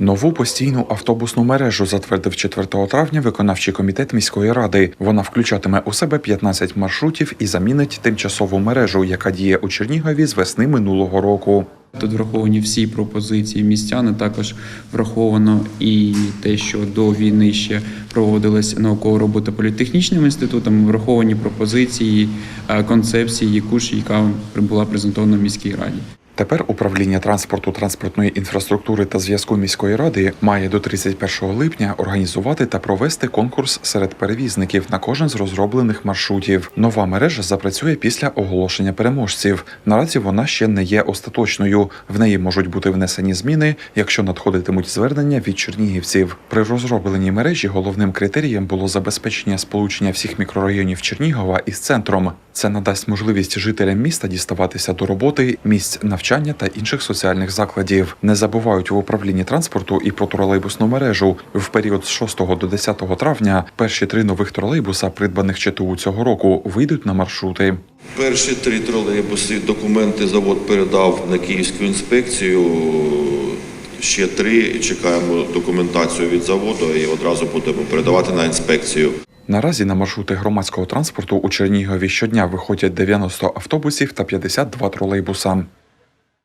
Нову постійну автобусну мережу затвердив 4 травня виконавчий комітет міської ради. Вона включатиме у себе 15 маршрутів і замінить тимчасову мережу, яка діє у Чернігові з весни минулого року. Тут враховані всі пропозиції містян, а також враховано і те, що до війни ще проводилась наукова робота політехнічним інститутом. Враховані пропозиції е, концепції, яку ж яка була презентована в міській раді. Тепер управління транспорту, транспортної інфраструктури та зв'язку міської ради має до 31 липня організувати та провести конкурс серед перевізників на кожен з розроблених маршрутів. Нова мережа запрацює після оголошення переможців. Наразі вона ще не є остаточною. В неї можуть бути внесені зміни, якщо надходитимуть звернення від чернігівців. При розробленні мережі головним критерієм було забезпечення сполучення всіх мікрорайонів Чернігова із центром. Це надасть можливість жителям міста діставатися до роботи, місць навчання та інших соціальних закладів. Не забувають в управлінні транспорту і про тролейбусну мережу. В період з 6 до 10 травня перші три нових тролейбуса, придбаних ЧТУ цього року, вийдуть на маршрути. Перші три тролейбуси документи завод передав на Київську інспекцію. Ще три чекаємо документацію від заводу і одразу будемо передавати на інспекцію. Наразі на маршрути громадського транспорту у Чернігові щодня виходять 90 автобусів та 52 тролейбуса.